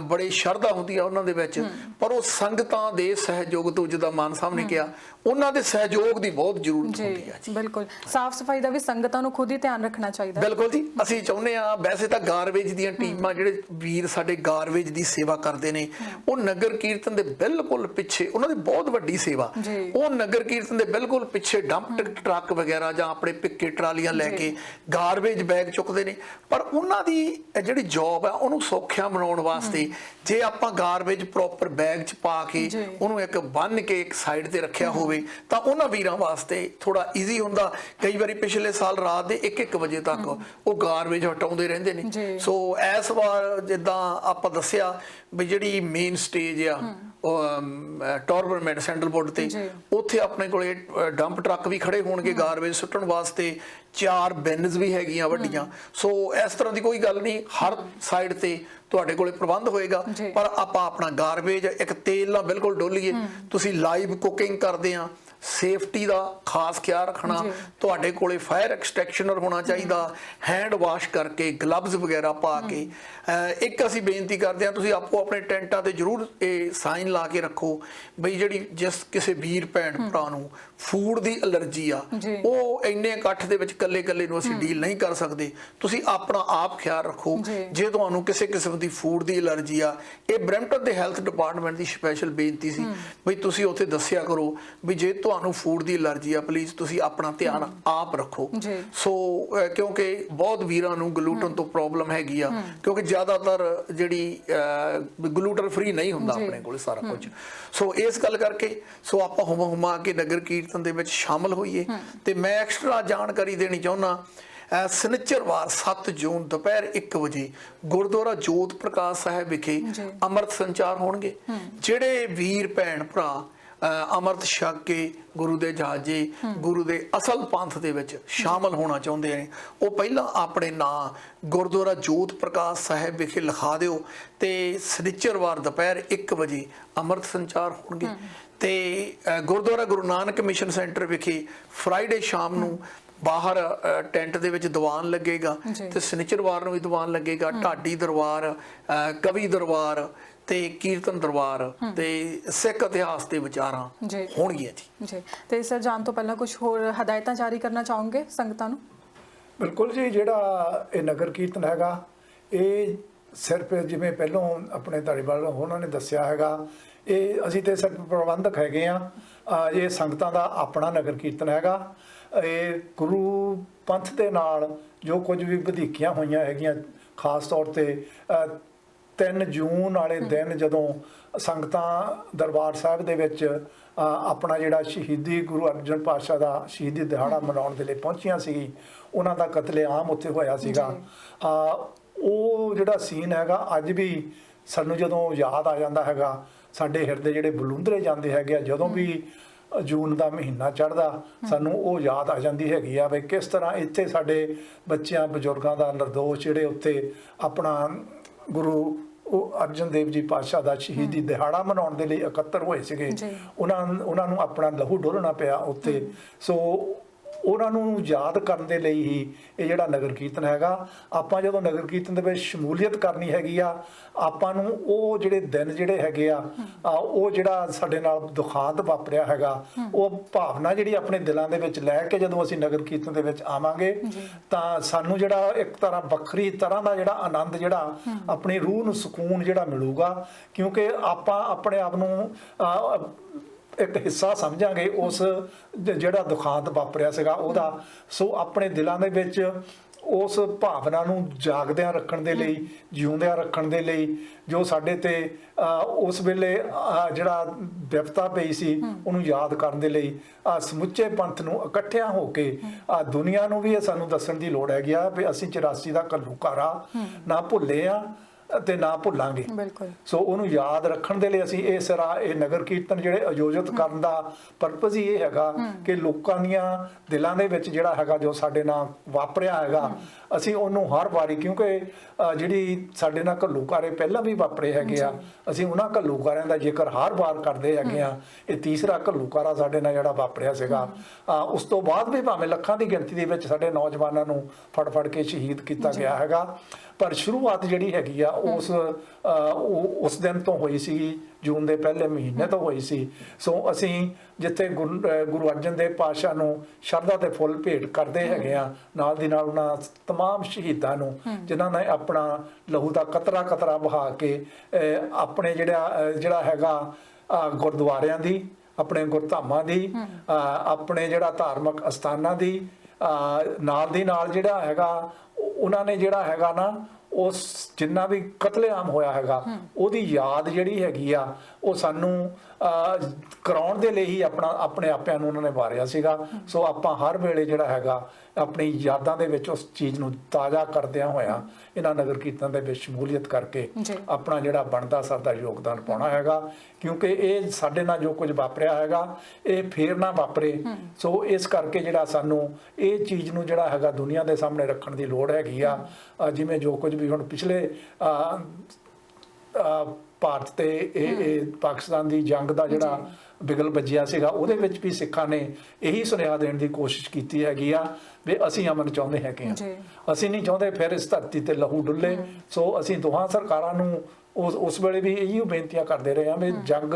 ਬੜੀ ਸ਼ਰਧਾ ਹੁੰਦੀ ਆ ਉਹਨਾਂ ਦੇ ਵਿੱਚ। ਪਰ ਉਹ ਸੰਗਤਾਂ ਦੇ ਸਹਿਯੋਗ ਤੋਂ ਜਿੱਦਾਂ ਮਾਨ ਸਾਹਿਬ ਨੇ ਕਿਹਾ ਉਹਨਾਂ ਦੇ ਸਹਿਯੋਗ ਦੀ ਬਹੁਤ ਜ਼ਰੂਰਤ ਹੁੰਦੀ ਆ ਜੀ। ਬਿਲਕੁਲ। ਸਾਫ਼ ਸਫ਼ਾਈ ਦਾ ਵੀ ਸੰਗਤਾਂ ਨੂੰ ਖੁਦ ਹੀ ਧਿਆਨ ਰੱਖਣਾ ਚਾਹੀਦਾ। ਬਿਲਕੁਲ ਜੀ। ਅਸੀਂ ਚਾਹੁੰਦੇ ਆ ਵੈਸੇ ਤਾਂ ਗਾਰਬੇਜ ਦੀਆਂ ਟੀਮਾਂ ਜਿਹੜੇ ਵੀਰ ਸਾਡੇ ਗਾਰਬੇਜ ਦੀ ਸੇਵਾ ਕਰਦੇ ਨੇ ਉਹ ਨਗਰ ਕੀਰਤਨ ਦੇ ਬਿਲਕੁਲ ਪਿੱਛੇ ਉਹਨਾਂ ਦੀ ਬਹੁਤ ਵੱਡੀ ਸੇਵਾ। ਉਹ ਨਗਰ ਕੀਰਤਨ ਦੇ ਬਿਲਕੁਲ ਪਿੱਛੇ ਡੰਪ ਟਰੱਕ ਵਗੈਰਾ ਜਾਂ ਆਪਣੇ ਪਿੱਕੇ ਟਰਾਲੀਆਂ ਲੈ ਕੇ ਗਾਰਬੇਜ ਬੈਗ ਚੁੱਕਦੇ ਨੇ। ਪਰ ਉਹਨਾਂ ਦੀ ਜਿਹੜੀ ਜੌਬ ਆ ਉਹਨੂੰ ਸੌਖਿਆ ਬਣਾਉਣ ਵਾਸਤੇ ਜੇ ਆਪਾਂ ਗਾਰਬੇਜ ਪ੍ਰੋਪਰ ਬੈਗ 'ਚ ਪਾ ਕੇ। ਉਹਨੂੰ ਇੱਕ ਬੰਨ ਕੇ ਇੱਕ ਸਾਈਡ ਤੇ ਰੱਖਿਆ ਹੋਵੇ ਤਾਂ ਉਹਨਾਂ ਵੀਰਾਂ ਵਾਸਤੇ ਥੋੜਾ ਈਜ਼ੀ ਹੁੰਦਾ। ਕਈ ਵਾਰੀ ਪਿਛਲੇ ਸਾਲ ਰਾਤ ਦੇ 1-1 ਵਜੇ ਤੱਕ ਉਹ ਗਾਰਬੇਜ ਹਟਾਉਂਦੇ ਰਹਿੰਦੇ। ਨੇ। ਸੋ ਇਸ ਵਾਰ ਜਿੱਦਾਂ ਆਪਾਂ ਦੱਸਿਆ ਵੀ ਜਿਹੜੀ ਮੇਨ ਸਟੇਜ ਆ ਟੋਰਬਰਮੈਂਟ ਸੈਂਟਰਲ ਬੋਰਡ ਤੇ। ਉੱਥੇ ਆਪਣੇ ਕੋਲੇ ਡੰਪ ਟਰੱਕ ਵੀ ਖੜੇ ਹੋਣਗੇ ਗਾਰਬੇਜ ਸੁੱਟਣ ਵਾਸਤੇ। ਚਾਰ ਬਿਨਸ ਵੀ ਹੈਗੀਆਂ ਵੱਡੀਆਂ। ਸੋ ਇਸ ਤਰ੍ਹਾਂ ਦੀ ਕੋਈ ਗੱਲ ਨਹੀਂ। ਹਰ ਸਾਈਡ ਤੇ ਤੁਹਾਡੇ ਕੋਲੇ ਪ੍ਰਬੰਧ ਹੋਏਗਾ। ਪਰ ਆਪਾਂ ਆਪਣਾ ਗਾਰਬੇਜ ਇੱਕ ਤੇਲ ਨਾਲ ਬਿਲਕੁਲ ਡੋਲੀਏ। ਤੁਸੀਂ ਲਾਈਵ ਕੁਕਿੰਗ ਕਰਦੇ ਆ। ਸੇਫਟੀ ਦਾ ਖਾਸ ਖਿਆਲ ਰੱਖਣਾ। ਤੁਹਾਡੇ ਕੋਲੇ ਫਾਇਰ ਐਕਸਟ੍ਰੈਕਸ਼ਨਰ ਹੋਣਾ ਚਾਹੀਦਾ ਹੈਂਡ ਵਾਸ਼ ਕਰਕੇ ਗਲਵਜ਼ ਵਗੈਰਾ ਪਾ ਕੇ। ਇੱਕ ਅਸੀਂ ਬੇਨਤੀ ਕਰਦੇ ਆ ਤੁਸੀਂ ਆਪੋ ਆਪਣੇ ਟੈਂਟਾਂ ਤੇ ਜਰੂਰ ਇਹ ਸਾਈਨ ਲਾ ਕੇ ਰੱਖੋ ਬਈ ਜਿਹੜੀ ਜਿਸ ਕਿਸੇ ਵੀਰ ਭੈਣ ਭਰਾ ਨੂੰ ਫੂਡ ਦੀ ਅਲਰਜੀ ਆ। ਉਹ ਇੰਨੇ ਇਕੱਠ ਦੇ ਵਿੱਚ ਕੱਲੇ ਕੱਲੇ ਨੂੰ ਅਸੀਂ ਡੀਲ ਨਹੀਂ ਕਰ ਸਕਦੇ ਤੁਸੀਂ ਆਪਣਾ ਆਪ ਖਿਆਲ ਰੱਖੋ ਜੀ। ਤੁਹਾਨੂੰ ਕਿਸੇ ਕਿਸਮ ਦੀ ਫੂਡ ਦੀ ਅਲਰਜੀ ਆ ਇਹ ਬ੍ਰੈਂਪਟਨ ਦੇ ਹੈਲਥ ਡਿਪਾਰਟਮੈਂਟ ਦੀ ਸਪੈਸ਼ਲ ਬੇਨਤੀ ਸੀ ਵੀ ਤੁਸੀਂ ਉੱਥੇ ਦੱਸਿਆ ਕਰੋ ਵੀ ਜੇ ਤੁਹਾਨੂੰ ਫੂਡ ਦੀ ਅਲਰਜੀ ਆ ਪਲੀਜ਼ ਤੁਸੀਂ ਆਪਣਾ ਧਿਆਨ ਆਪ ਰੱਖੋ। ਸੋ ਕਿਉਂਕਿ ਬਹੁਤ ਵੀਰਾਂ ਨੂੰ ਗਲੂਟਨ ਤੋਂ ਪ੍ਰੋਬਲਮ ਹੈਗੀ ਆ ਕਿਉਂਕਿ ਜ਼ਿਆਦਾਤਰ ਜਿਹੜੀ ਗਲੂਟਨ ਫ੍ਰੀ ਨਹੀਂ ਹੁੰਦਾ। ਆਪਣੇ ਕੋਲ ਸਾਰਾ ਕੁਝ ਸੋ ਇਸ ਗੱਲ ਕਰਕੇ ਸੋ ਆਪਾਂ ਹੁਮ ਹੁਮਾ ਕੇ ਨਗਰ ਕੀਰਤਨ ਦੇ ਵਿੱਚ ਸ਼ਾਮਲ ਹੋਈਏ। ਤੇ ਮੈਂ ਐਕਸਟਰਾ ਜਾਣਕਾਰੀ ਦੇਣੀ ਚਾਹੁੰਦਾ ਸਨਿਚਰਵਾਰ 7 ਜੂਨ ਦੁਪਹਿਰ 1 ਵਜੇ ਗੁਰਦੁਆਰਾ ਜੋਤ ਪ੍ਰਕਾਸ਼ ਸਾਹਿਬ ਵਿਖੇ। ਅੰਮ੍ਰਿਤ ਸੰਚਾਰ ਹੋਣਗੇ। ਜਿਹੜੇ ਵੀਰ ਭੈਣ ਭਰਾ ਅੰਮ੍ਰਿਤ ਛਕ ਕੇ ਗੁਰੂ ਦੇ ਜਹਾਜੇ ਗੁਰੂ ਦੇ ਅਸਲ ਪੰਥ ਦੇ ਵਿੱਚ ਸ਼ਾਮਲ ਹੋਣਾ ਚਾਹੁੰਦੇ ਨੇ ਉਹ ਪਹਿਲਾਂ ਆਪਣੇ ਨਾਂ ਗੁਰਦੁਆਰਾ ਜੋਤ ਪ੍ਰਕਾਸ਼ ਸਾਹਿਬ ਵਿਖੇ ਲਿਖਾ ਦਿਓ ਤੇ ਸਨਿਚਰਵਾਰ ਦੁਪਹਿਰ 1 ਵਜੇ ਅੰਮ੍ਰਿਤ ਸੰਚਾਰ ਹੋਣਗੇ। ਤੇ ਗੁਰਦੁਆਰਾ ਗੁਰੂ ਨਾਨਕ ਮਿਸ਼ਨ ਸੈਂਟਰ ਵਿਖੇ ਫਰਾਈਡੇ ਸ਼ਾਮ ਨੂੰ ਬਾਹਰ ਟੈਂਟ ਦੇ ਵਿੱਚ ਦੀਵਾਨ ਲੱਗੇਗਾ। ਤੇ ਸਨਿਚਰਵਾਰ ਨੂੰ ਵੀ ਦੀਵਾਨ ਲੱਗੇਗਾ। ਢਾਡੀ ਦਰਬਾਰ ਕਵੀ ਦਰਬਾਰ ਤੇ ਕੀਰਤਨ ਦਰਬਾਰ ਤੇ ਸਿੱਖ ਇਤਿਹਾਸ ਦੇ ਵਿਚਾਰਾਂ। ਹੋਣਗੀਆਂ ਜੀ। ਜੀ। ਤੇ ਸਰ ਜਾਣ ਤੋਂ ਪਹਿਲਾਂ ਕੁਝ ਹੋਰ ਹਦਾਇਤਾਂ ਜਾਰੀ ਕਰਨਾ ਚਾਹੋਗੇ ਸੰਗਤਾਂ ਨੂੰ? ਬਿਲਕੁਲ ਜੀ ਜਿਹੜਾ ਇਹ ਨਗਰ ਕੀਰਤਨ ਹੈਗਾ ਇਹ ਸਿਰਫ ਜਿਵੇਂ ਪਹਿਲੋਂ ਆਪਣੇ ਧਾਰੀਵਾਲ ਉਹਨਾਂ ਨੇ ਦੱਸਿਆ ਹੈਗਾ ਇਹ ਅਸੀਂ ਤੇ ਸਿਰਫ ਪ੍ਰਬੰਧਕ ਹੈਗੇ ਆ ਇਹ ਸੰਗਤਾਂ ਦਾ ਆਪਣਾ ਨਗਰ ਕੀਰਤਨ ਹੈਗਾ। ਇਹ ਗੁਰੂ ਪੰਥ ਦੇ ਨਾਲ ਜੋ ਕੁਝ ਵੀ ਵਧੀਕੀਆਂ ਹੋਈਆਂ ਹੈਗੀਆਂ ਖਾਸ ਤੌਰ ਤੇ ਅ, 3 ਜੂਨ ਵਾਲੇ ਦਿਨ ਜਦੋਂ ਸੰਗਤਾਂ ਦਰਬਾਰ ਸਾਹਿਬ ਦੇ ਵਿੱਚ ਆਪਣਾ ਜਿਹੜਾ ਸ਼ਹੀਦੀ ਗੁਰੂ ਅਰਜਨ ਪਾਤਸ਼ਾਹ ਦਾ ਸ਼ਹੀਦੀ ਦਿਹਾੜਾ ਮਨਾਉਣ ਦੇ ਲਈ ਪਹੁੰਚੀਆਂ ਸੀ ਉਹਨਾਂ ਦਾ ਕਤਲੇਆਮ ਉੱਥੇ ਹੋਇਆ ਸੀਗਾ। ਉਹ ਜਿਹੜਾ ਸੀਨ ਹੈਗਾ ਅੱਜ ਵੀ ਸਾਨੂੰ ਜਦੋਂ ਯਾਦ ਆ ਜਾਂਦਾ ਹੈਗਾ ਸਾਡੇ ਹਿਰਦੇ ਜਿਹੜੇ ਬਲੂੰਦਰੇ ਜਾਂਦੇ ਹੈਗੇ ਆ ਜਦੋਂ ਵੀ ਜੂਨ ਦਾ ਮਹੀਨਾ ਚੜ੍ਹਦਾ ਸਾਨੂੰ ਉਹ ਯਾਦ ਆ ਜਾਂਦੀ ਹੈਗੀ ਆ ਵੀ ਕਿਸ ਤਰ੍ਹਾਂ ਇੱਥੇ ਸਾਡੇ ਬੱਚਿਆਂ ਬਜ਼ੁਰਗਾਂ ਦਾ ਨਿਰਦੋਸ਼ ਜਿਹੜੇ ਉੱਥੇ ਆਪਣਾ ਗੁਰੂ ਉਹ ਅਰਜਨ ਦੇਵ ਜੀ ਪਾਤਸ਼ਾਹ ਦਾ ਸ਼ਹੀਦੀ ਦਿਹਾੜਾ ਮਨਾਉਣ ਦੇ ਲਈ ਇਕੱਤਰ ਹੋਏ ਸੀਗੇ। ਉਹਨਾਂ ਉਹਨਾਂ ਨੂੰ ਆਪਣਾ ਲਹੂ ਡੋਲਣਾ ਪਿਆ ਉੱਥੇ। ਸੋ ਉਹਨਾਂ ਨੂੰ ਯਾਦ ਕਰਨ ਦੇ ਲਈ ਹੀ ਇਹ ਜਿਹੜਾ ਨਗਰ ਕੀਰਤਨ ਹੈਗਾ ਆਪਾਂ ਜਦੋਂ ਨਗਰ ਕੀਰਤਨ ਦੇ ਵਿੱਚ ਸ਼ਮੂਲੀਅਤ ਕਰਨੀ ਹੈਗੀ ਆ ਆਪਾਂ ਨੂੰ ਉਹ ਜਿਹੜੇ ਦਿਨ ਜਿਹੜੇ ਹੈਗੇ ਆ ਉਹ ਜਿਹੜਾ ਸਾਡੇ ਨਾਲ ਦੁਖਾਂਤ ਵਾਪਰਿਆ ਹੈਗਾ ਉਹ ਭਾਵਨਾ ਜਿਹੜੀ ਆਪਣੇ ਦਿਲਾਂ ਦੇ ਵਿੱਚ ਲੈ ਕੇ ਜਦੋਂ ਅਸੀਂ ਨਗਰ ਕੀਰਤਨ ਦੇ ਵਿੱਚ ਆਵਾਂਗੇ ਤਾਂ ਸਾਨੂੰ ਜਿਹੜਾ ਇੱਕ ਤਰ੍ਹਾਂ ਵੱਖਰੀ ਤਰ੍ਹਾਂ ਦਾ ਜਿਹੜਾ ਆਨੰਦ ਜਿਹੜਾ ਆਪਣੀ ਰੂਹ ਨੂੰ ਸਕੂਨ ਜਿਹੜਾ ਮਿਲੂਗਾ ਕਿਉਂਕਿ ਆਪਾਂ ਆਪਣੇ ਆਪ ਨੂੰ ਇੱਕ ਹਿੱਸਾ ਸਮਝਾਂਗੇ ਉਸ ਜਿਹੜਾ ਦੁਖਾਂਤ ਵਾਪਰਿਆ ਸੀਗਾ ਉਹਦਾ। ਸੋ ਆਪਣੇ ਦਿਲਾਂ ਦੇ ਵਿੱਚ ਉਸ ਭਾਵਨਾ ਨੂੰ ਜਾਗਦਿਆਂ ਰੱਖਣ ਦੇ ਲਈ ਜਿਉਂਦਿਆਂ ਰੱਖਣ ਦੇ ਲਈ ਜੋ ਸਾਡੇ ਤੇ ਉਸ ਵੇਲੇ ਜਿਹੜਾ ਵਿਪਤਾ ਪਈ ਸੀ ਉਹਨੂੰ ਯਾਦ ਕਰਨ ਦੇ ਲਈ ਆ ਸਮੁੱਚੇ ਪੰਥ ਨੂੰ ਇਕੱਠਿਆਂ ਹੋ ਕੇ ਆ ਦੁਨੀਆ ਨੂੰ ਵੀ ਇਹ ਸਾਨੂੰ ਦੱਸਣ ਦੀ ਲੋੜ ਹੈਗੀ ਆ ਵੀ ਅਸੀਂ 84 ਦਾ ਘੱਲੂਘਾਰਾ ਨਾ ਭੁੱਲੇ ਆ ਤੇ ਨਾ ਭੁੱਲਾਂਗੇ। ਬਿਲਕੁਲ। ਸੋ ਉਹਨੂੰ ਯਾਦ ਰੱਖਣ ਦੇ ਲਈ ਅਸੀਂ ਇਹ ਸਰਾ ਇਹ ਨਗਰ ਕੀਰਤਨ ਜਿਹੜੇ ਆਯੋਜਿਤ ਕਰਨ ਦਾ ਪਰਪਸ ਹੀ ਇਹ ਹੈਗਾ ਕਿ ਲੋਕਾਂ ਦੀਆਂ ਦਿਲਾਂ ਦੇ ਵਿੱਚ ਜਿਹੜਾ ਹੈਗਾ ਜੋ ਸਾਡੇ ਨਾਲ ਵਾਪਰਿਆ ਹੈਗਾ ਅਸੀਂ ਉਹਨੂੰ ਹਰ ਵਾਰੀ ਕਿਉਂਕਿ ਜਿਹੜੀ ਸਾਡੇ ਨਾਲ ਘੱਲੂਕਾਰੇ ਪਹਿਲਾਂ ਵੀ ਵਾਪਰੇ ਹੈਗੇ ਆ ਅਸੀਂ ਉਹਨਾਂ ਘੱਲੂਕਾਰਿਆਂ ਦਾ ਜ਼ਿਕਰ ਹਰ ਵਾਰ ਕਰਦੇ ਹੈਗੇ ਆ ਇਹ ਤੀਸਰਾ ਘੱਲੂਕਾਰਾ ਸਾਡੇ ਨਾਲ ਜਿਹੜਾ ਵਾਪਰਿਆ ਸੀਗਾ। ਉਸ ਤੋਂ ਬਾਅਦ ਵੀ ਭਾਵੇਂ ਲੱਖਾਂ ਦੀ ਗਿਣਤੀ ਦੇ ਵਿੱਚ ਸਾਡੇ ਨੌਜਵਾਨਾਂ ਨੂੰ ਫੜ ਫੜ ਕੇ ਸ਼ਹੀਦ ਕੀਤਾ ਗਿਆ ਹੈਗਾ। ਪਰ ਸ਼ੁਰੂਆਤ ਜਿਹੜੀ ਹੈਗੀ ਆ ਉਸ ਅ, ਉਹ ਉਸ ਦਿਨ ਤੋਂ ਹੋਈ ਸੀ ਜੂਨ ਦੇ ਪਹਿਲੇ ਮਹੀਨੇ ਤੋਂ ਹੋਈ ਸੀ ਸੋ ਅਸੀਂ ਜਿੱਥੇ ਗੁਰੂ ਅ, ਗੁਰੂ ਅਰਜਨ ਦੇਵ ਪਾਤਸ਼ਾਹ ਨੂੰ ਸ਼ਰਧਾ ਤੇ ਫੁੱਲ ਭੇਟ ਕਰਦੇ ਹੈਗੇ ਆ ਨਾਲ ਦੀ ਨਾਲ ਉਹਨਾਂ तमाम ਸ਼ਹੀਦਾਂ ਨੂੰ ਜਿਨ੍ਹਾਂ ਨੇ ਆਪਣਾ ਲਹੂ ਦਾ ਕਤਰਾ ਕਤਰਾ ਬਹਾ ਕੇ ਅ, ਆਪਣੇ ਜਿਹੜਾ ਅ, ਜਿਹੜਾ ਹੈਗਾ ਅ, ਗੁਰਦੁਆਰਿਆਂ ਦੀ ਆਪਣੇ ਗੁਰਧਾਮਾਂ ਦੀ ਅ, ਆਪਣੇ ਜਿਹੜਾ ਧਾਰਮਿਕ ਅਸਥਾਨਾਂ ਦੀ ਅ, ਨਾਲ ਦੀ ਨਾਲ ਜਿਹੜਾ ਹੈਗਾ ਉਹ- ਉਹਨਾਂ ਨੇ ਜਿਹੜਾ ਹੈਗਾ ਨਾ ਉਸ ਜਿੰਨਾ ਵੀ ਕਤਲੇਆਮ ਹੋਇਆ ਹੈਗਾ ਉਹਦੀ ਯਾਦ ਜਿਹੜੀ ਹੈਗੀ ਆ ਉਹ ਸਾਨੂੰ ਕਰਾਉਣ ਦੇ ਲਈ ਹੀ ਆਪਣਾ ਆਪਣੇ ਆਪਿਆਂ ਨੂੰ ਉਹਨਾਂ ਨੇ ਵਾਰਿਆ ਸੀਗਾ। ਸੋ ਆਪਾਂ ਹਰ ਵੇਲੇ ਜਿਹੜਾ ਹੈਗਾ ਆਪਣੀ ਯਾਦਾਂ ਦੇ ਵਿੱਚ ਉਸ ਚੀਜ਼ ਨੂੰ ਤਾਜ਼ਾ ਕਰਦਿਆਂ ਹੋਇਆ ਇਹਨਾਂ ਨਗਰ ਕੀਰਤਨ ਦੇ ਵਿੱਚ ਸ਼ਮੂਲੀਅਤ ਕਰਕੇ। ਆਪਣਾ ਜਿਹੜਾ ਬਣਦਾ ਸਰਦਾ ਯੋਗਦਾਨ ਪਾਉਣਾ ਹੈਗਾ। ਕਿਉਂਕਿ ਇਹ ਸਾਡੇ ਨਾਲ ਜੋ ਕੁਝ ਵਾਪਰਿਆ ਹੈਗਾ ਇਹ ਫੇਰ ਨਾ ਵਾਪਰੇ। ਸੋ ਇਸ ਕਰਕੇ ਜਿਹੜਾ ਸਾਨੂੰ ਇਹ ਚੀਜ਼ ਨੂੰ ਜਿਹੜਾ ਹੈਗਾ ਦੁਨੀਆ ਦੇ ਸਾਹਮਣੇ ਰੱਖਣ ਦੀ ਲੋੜ ਹੈਗੀ ਆ। ਜਿਵੇਂ ਜੋ ਕੁਝ ਵੀ ਹੁਣ ਪਿਛਲੇ ਭਾਰਤ ਤੇ ਇਹ ਇਹ ਪਾਕਿਸਤਾਨ ਦੀ ਜੰਗ ਦਾ ਜਿਹੜਾ ਬਿਗਲ ਵੱਜਿਆ ਸੀਗਾ ਉਹਦੇ ਵਿੱਚ ਵੀ ਸਿੱਖਾਂ ਨੇ ਇਹੀ ਸੁਨੇਹਾ ਦੇਣ ਦੀ ਕੋਸ਼ਿਸ਼ ਕੀਤੀ ਹੈਗੀ ਆ ਵੀ ਅਸੀਂ ਅਮਨ ਚਾਹੁੰਦੇ ਹੈਗੇ ਆ। ਅਸੀਂ ਨਹੀਂ ਚਾਹੁੰਦੇ ਫਿਰ ਇਸ ਧਰਤੀ ਤੇ ਲਹੂ ਡੁੱਲੇ। ਸੋ ਅਸੀਂ ਦੋਹਾਂ ਸਰਕਾਰਾਂ ਨੂੰ ਉਸ ਉਸ ਵੇਲੇ ਵੀ ਇਹੀ ਬੇਨਤੀਆਂ ਕਰਦੇ ਰਹੇ ਹਾਂ ਵੀ ਜੰਗ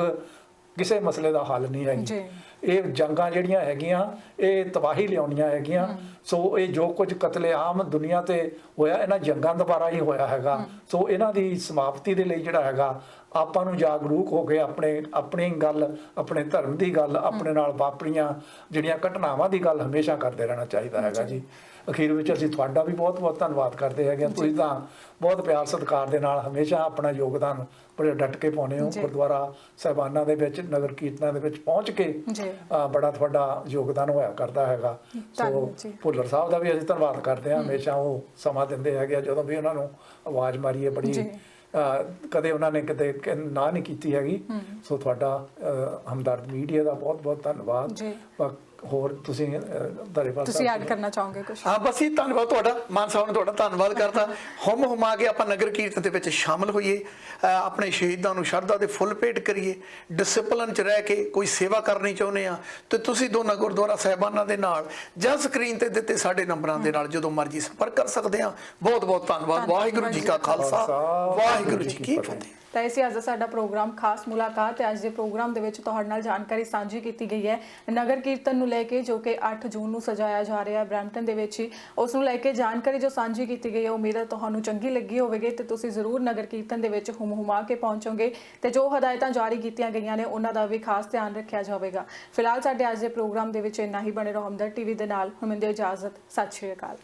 ਕਿਸੇ ਮਸਲੇ ਦਾ ਹੱਲ ਨਹੀਂ ਹੈਗੀ। ਇਹ ਜੰਗਾਂ ਜਿਹੜੀਆਂ ਹੈਗੀਆਂ ਇਹ ਤਬਾਹੀ ਲਿਆਉਣੀਆਂ ਹੈਗੀਆਂ। ਸੋ ਇਹ ਜੋ ਕੁਝ ਕਤਲੇਆਮ ਦੁਨੀਆ ਤੇ ਹੋਇਆ ਇਹਨਾਂ ਜੰਗਾਂ ਦੁਆਰਾ ਹੀ ਹੋਇਆ ਹੈਗਾ। ਸੋ ਇਹਨਾਂ ਦੀ ਸਮਾਪਤੀ ਦੇ ਲਈ ਜਿਹੜਾ ਹੈਗਾ ਆਪਾਂ ਨੂੰ ਜਾਗਰੂਕ ਹੋ ਕੇ ਆਪਣੇ ਆਪਣੀ ਗੱਲ ਆਪਣੇ ਧਰਮ ਦੀ ਗੱਲ ਆਪਣੇ ਨਾਲ ਵਾਪਰੀਆਂ ਜਿਹੜੀਆਂ ਘਟਨਾਵਾਂ ਦੀ ਗੱਲ ਹਮੇਸ਼ਾ ਕਰਦੇ ਰਹਿਣਾ ਚਾਹੀਦਾ ਹੈਗਾ ਜੀ। ਅਖੀਰ ਵਿੱਚ ਅਸੀਂ ਤੁਹਾਡਾ ਵੀ ਬਹੁਤ ਬਹੁਤ ਧੰਨਵਾਦ ਕਰਦੇ ਹੈਗੇ। ਤੁਸੀਂ ਤਾਂ ਬਹੁਤ ਪਿਆਰ ਸਤਿਕਾਰ ਦੇ ਨਾਲ ਹਮੇਸ਼ਾ ਆਪਣਾ ਯੋਗਦਾਨ ਬੜੇ ਡਟ ਕੇ ਪਾਉਂਦੇ ਹੋ। ਗੁਰਦੁਆਰਾ ਸਾਹਿਬਾਨਾਂ ਦੇ ਵਿੱਚ ਨਗਰ ਕੀਰਤਨਾਂ ਦੇ ਵਿੱਚ ਪਹੁੰਚ ਕੇ ਬੜਾ ਤੁਹਾਡਾ ਯੋਗਦਾਨ ਹੋਇਆ ਕਰਦਾ ਹੈਗਾ। ਸੋ। ਭੁੱਲਰ ਸਾਹਿਬ ਦਾ ਵੀ ਅਸੀਂ ਧੰਨਵਾਦ ਕਰਦੇ ਹਾਂ। ਹਮੇਸ਼ਾ ਉਹ ਸਮਾਂ ਦਿੰਦੇ ਹੈਗੇ ਜਦੋਂ ਵੀ ਉਹਨਾਂ ਨੂੰ ਆਵਾਜ਼ ਮਾਰੀਏ ਬੜੀ ਕਦੇ ਉਹਨਾਂ ਨੇ ਕਦੇ ਕ- ਨਾ ਨਹੀਂ ਕੀਤੀ ਹੈਗੀ। ਸੋ ਤੁਹਾਡਾ ਹਮਦਰਦ ਮੀਡੀਆ ਦਾ ਬਹੁਤ ਬਹੁਤ ਧੰਨਵਾਦ। ਹੋਰ ਤੁਸੀਂ ਦਰੇਵਾਲ ਤੁਸੀਂ ਐਡ ਕਰਨਾ ਚਾਹੋਗੇ ਕੁਝ ਹਾਂ ਬਸ ਇਹ ਧੰਨਵਾਦ ਤੁਹਾਡਾ ਮਾਨ ਸਾਹਿਬ ਨੇ ਤੁਹਾਡਾ ਧੰਨਵਾਦ ਕਰਤਾ। ਹੁਮ ਹੁਮਾ ਕੇ ਆਪਾਂ ਨਗਰ ਕੀਰਤਨ ਦੇ ਵਿੱਚ ਸ਼ਾਮਲ ਹੋਈਏ ਆਪਣੇ ਸ਼ਹੀਦਾਂ ਨੂੰ ਸ਼ਰਧਾ ਦੇ ਫੁੱਲ ਭੇਟ ਕਰੀਏ ਡਿਸਪਲਿਨ ਚ ਰਹਿ ਕੇ ਕੋਈ ਸੇਵਾ ਕਰਨੀ ਚਾਹੁੰਦੇ ਆ ਤੇ ਤੁਸੀਂ ਦੋਨਾਂ ਗੁਰਦੁਆਰਾ ਸਾਹਿਬਾਨਾਂ ਦੇ ਨਾਲ ਜਾਂ ਸਕਰੀਨ ਤੇ ਦਿੱਤੇ ਸਾਡੇ ਨੰਬਰਾਂ ਦੇ ਨਾਲ ਜਦੋਂ ਮਰਜ਼ੀ ਸੰਪਰਕ ਕਰ ਸਕਦੇ ਆ ਬਹੁਤ ਬਹੁਤ ਧੰਨਵਾਦ ਵਾਹਿਗੁਰੂ ਜੀ ਕਾ ਖਾਲਸਾ ਵਾਹਿਗੁਰੂ ਜੀ ਕੀ ਫਤਿਹ। ਤਾਂ ਇਹ ਅੱਜ ਦਾ ਸਾਡਾ ਪ੍ਰੋਗਰਾਮ ਖਾਸ ਮੁਲਾਕਾਤ ਤੇ ਅੱਜ ਦੇ ਪ੍ਰੋਗਰਾਮ ਦੇ ਵਿੱਚ ਤੁਹਾਡੇ ਨਾਲ ਜਾਣਕਾਰੀ ਸਾਂਝੀ ਕੀਤੀ ਗਈ ਹੈ। ਨਗਰ ਕੀਰਤਨ ਨੂੰ ਲੈ ਕੇ ਜੋ ਕਿ 8 ਜੂਨ ਨੂੰ ਸਜਾਇਆ ਜਾ ਰਿਹਾ ਹੈ ਬ੍ਰੈਂਪਟਨ ਦੇ ਵਿੱਚ ਹੀ, ਉਸ ਨੂੰ ਲੈ ਕੇ ਜਾਣਕਾਰੀ ਜੋ ਸਾਂਝੀ ਕੀਤੀ ਗਈ ਹੈ ਉਮੀਦ ਹੈ ਤੁਹਾਨੂੰ ਚੰਗੀ ਲੱਗੀ ਹੋਵੇਗੀ ਤੇ ਤੁਸੀਂ ਜ਼ਰੂਰ ਨਗਰ ਕੀਰਤਨ ਦੇ ਵਿੱਚ ਹੁਮ ਹੁਮਾ ਕੇ ਪਹੁੰਚੋਗੇ ਤੇ ਜੋ ਹਦਾਇਤਾਂ ਜਾਰੀ ਕੀਤੀਆਂ ਗਈਆਂ ਨੇ, ਉਹਨਾਂ ਦਾ ਵੀ ਖਾਸ ਧਿਆਨ ਰੱਖਿਆ ਜਾਵੇਗਾ। ਫਿਲਹਾਲ ਸਾਡੇ ਅੱਜ ਦੇ ਪ੍ਰੋਗਰਾਮ ਦੇ ਵਿੱਚ ਇੰਨਾ ਹੀ। ਬਣੇ ਰਹੋ ਹਮਦਰ ਟੀਵੀ ਦੇ ਨਾਲ। ਹੁਣ ਹਮਿੰਦੇ ਇਜਾਜ਼ਤ। ਸਤਿ ਸ਼੍ਰੀ ਅਕਾਲ।